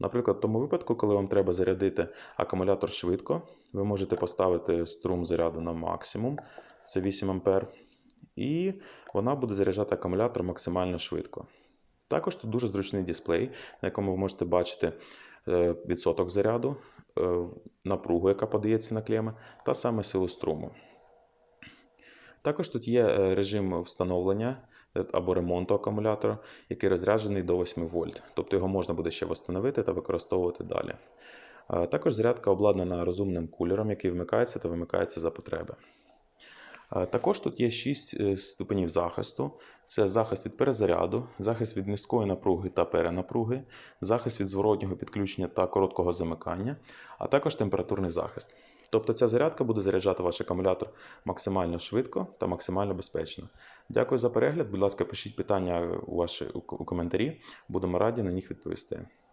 Наприклад, в тому випадку, коли вам треба зарядити акумулятор швидко, ви можете поставити струм заряду на максимум, це 8 А, і вона буде заряджати акумулятор максимально швидко. Також тут дуже зручний дисплей, на якому ви можете бачити е, відсоток заряду, е, напругу, яка подається на клеми, та саме силу струму. Також тут є е, режим встановлення е, або ремонту акумулятора, який розряджений до 8 вольт. Тобто його можна буде ще встановити та використовувати далі. Е, Також зарядка обладнана розумним кулером, який вмикається та вимикається за потреби. Е, Також тут є 6 ступенів захисту: це захист від перезаряду, захист від низької напруги та перенапруги, захист від зворотнього підключення та короткого замикання, а також температурний захист. Тобто ця зарядка буде заряджати ваш акумулятор максимально швидко та максимально безпечно. Дякую за перегляд. Будь ласка, пишіть питання у ваші у коментарі. Будемо раді на них відповісти.